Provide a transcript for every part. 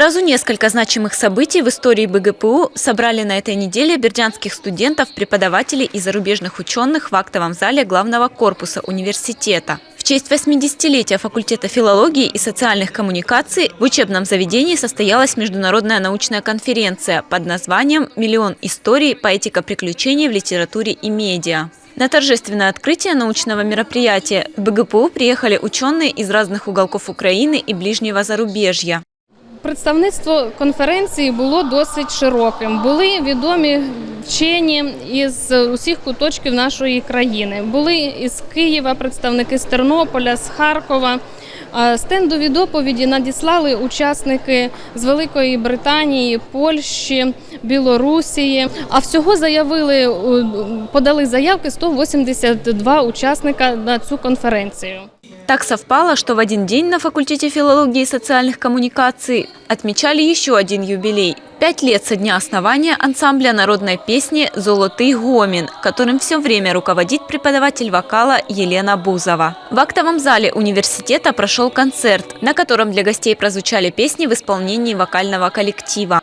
Сразу несколько значимых событий в истории БГПУ собрали на этой неделе бердянских студентов, преподавателей и зарубежных ученых в актовом зале главного корпуса университета. В честь 80-летия факультета филологии и социальных коммуникаций в учебном заведении состоялась международная научная конференция под названием «Миллион историй. Поэтика приключений в литературе и медиа». На торжественное открытие научного мероприятия в БГПУ приехали ученые из разных уголков Украины и ближнего зарубежья. Представництво конференції було досить широким. Були відомі вчені із усіх куточків нашої країни. Були із Києва представники з Тернополя, з Харкова. Стендові доповіді надіслали учасники з Великої Британії, Польщі, Білорусії. А всього заявили, подали заявки 182 учасника на цю конференцію. Так совпало, что в один день на факультете филологии и социальных коммуникаций отмечали еще один юбилей. Пять лет со дня основания ансамбля народной песни «Золотый гомин», которым все время руководит преподаватель вокала Елена Бузова. В актовом зале университета прошел концерт, на котором для гостей прозвучали песни в исполнении вокального коллектива.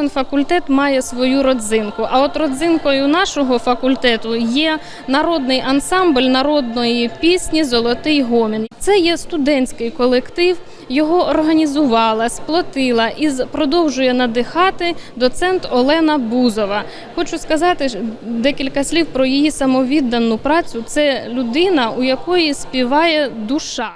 Кожен факультет має свою родзинку. А от родзинкою нашого факультету є народний ансамбль народної пісні Золотий гомін. Це є студентський колектив. Його організувала, сплотила і продовжує надихати доцент Олена Бузова. Хочу сказати декілька слів про її самовіддану працю. Це людина, у якої співає душа.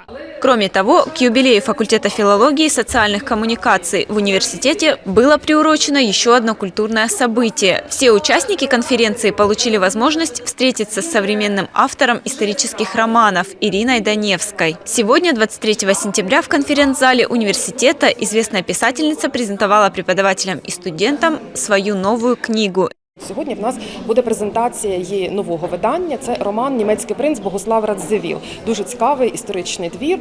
Кроме того, к юбилею факультета филологии и социальных коммуникаций в университете было приурочено еще одно культурное событие. Все участники конференции получили возможность встретиться с современным автором исторических романов Ириной Даневской. Сегодня, 23 сентября, в конференц-зале университета известная писательница презентовала преподавателям и студентам свою новую книгу Сьогодні в нас буде презентація її нового видання. Це роман Німецький принц Богослав Радзивіл. Дуже цікавий історичний твір.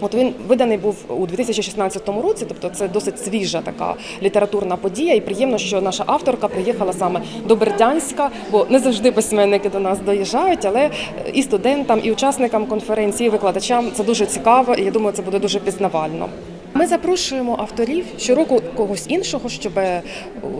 От він виданий був у 2016 році, тобто це досить свіжа така літературна подія. І приємно, що наша авторка приїхала саме до Бердянська, бо не завжди письменники до нас доїжджають, але і студентам, і учасникам конференції, і викладачам це дуже цікаво, і я думаю, це буде дуже пізнавально. Ми запрошуємо авторів щороку когось іншого, щоб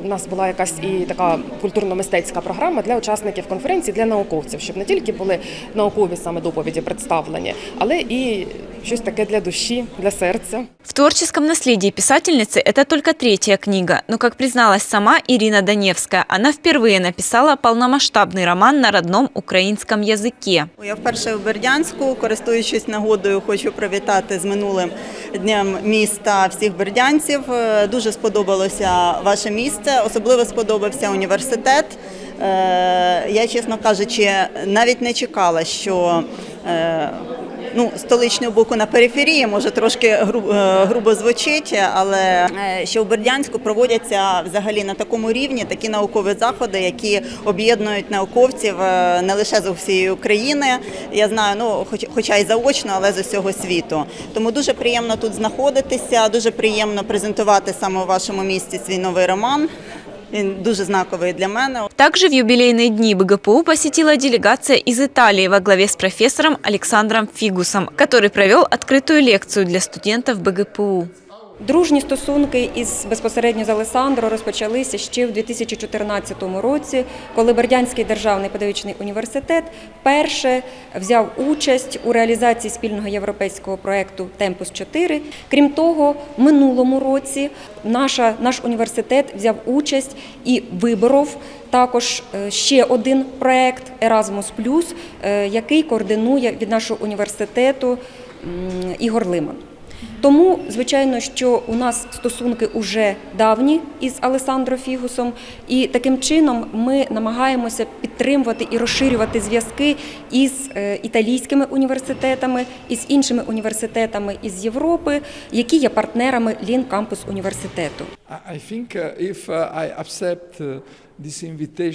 у нас була якась і така культурно-мистецька програма для учасників конференції, для науковців, щоб не тільки були наукові саме доповіді представлені, але і щось таке для душі, для серця. В творческом наследии писательницы это только третья книга, но, как призналась сама Ирина Даневская, она впервые написала полномасштабный роман на родном украинском языке. Я вперше в Бердянську, користуючись нагодою, хочу привітати з минулим днем міста всіх бердянців. Е, Дуже сподобалося ваше місце, особливо сподобався університет. Е, Я, чесно кажучи, навіть не чекала, що е, ну, столичного боку на периферії, може трошки е, грубо звучить, але е, що в Бердянську проводяться взагалі на такому рівні такі наукові заходи, які об'єднують науковців е, не лише з усієї України. Я знаю, ну хоч, хоча й заочно, але з усього світу. Тому дуже приємно тут знаходитися, дуже приємно презентувати саме у вашому місті свій новий роман. Він дуже знаковий для мене. Также в юбилейные дни БГПУ посетила делегация из Италии во главе с профессором Александром Фигусом, который провел открытую лекцию для студентов БГПУ. Дружні стосунки із безпосередньо з Алесандро розпочалися ще в 2014 році, коли Бердянський державний педагогічний університет вперше взяв участь у реалізації спільного європейського проєкту Темпус 4 Крім того, минулому році наша, наш університет взяв участь і виборов також е, ще один проєкт Erasmus+, е, який координує від нашого університету Ігор Лиман. Тому, звичайно, що у нас стосунки уже давні із Алесандро Фігусом, і таким чином ми намагаємося підтримувати і розширювати зв'язки із е, італійськими університетами, із іншими університетами із Європи, які є партнерами Лін Кампус університету. I think uh, if uh, I accept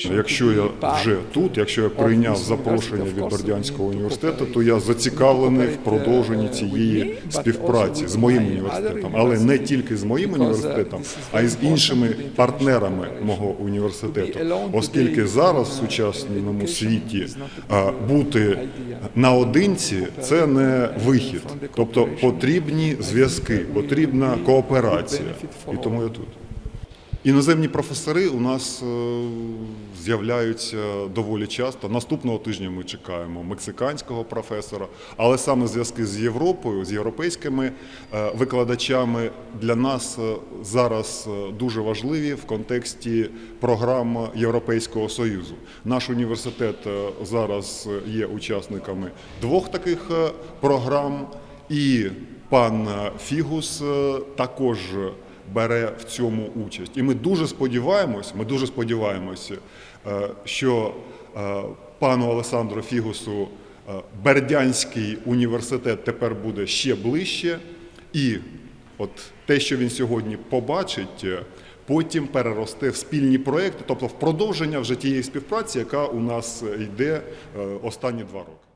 Ну, Якщо я вже тут, якщо я прийняв запрошення від Бердянського університету, то я зацікавлений в продовженні цієї співпраці з моїм університетом, але не тільки з моїм uh, університетом, а й з іншими партнерами мого університету, оскільки зараз в сучасному світі бути наодинці це не вихід. Тобто потрібні зв'язки, потрібна кооперація. І тому я тут. Іноземні професори у нас е, з'являються доволі часто. Наступного тижня ми чекаємо мексиканського професора, але саме зв'язки з Європою, з європейськими е, викладачами для нас е, зараз дуже важливі в контексті програм Європейського союзу. Наш університет зараз є учасниками двох таких програм, і пан Фігус також бере в цьому участь. І ми дуже сподіваємось, ми дуже сподіваємося, е, що е, пану Олександру Фігусу е, Бердянський університет тепер буде ще ближче, і от те, що він сьогодні побачить, потім переросте в спільні проекти, тобто в продовження вже тієї співпраці, яка у нас йде останні два роки.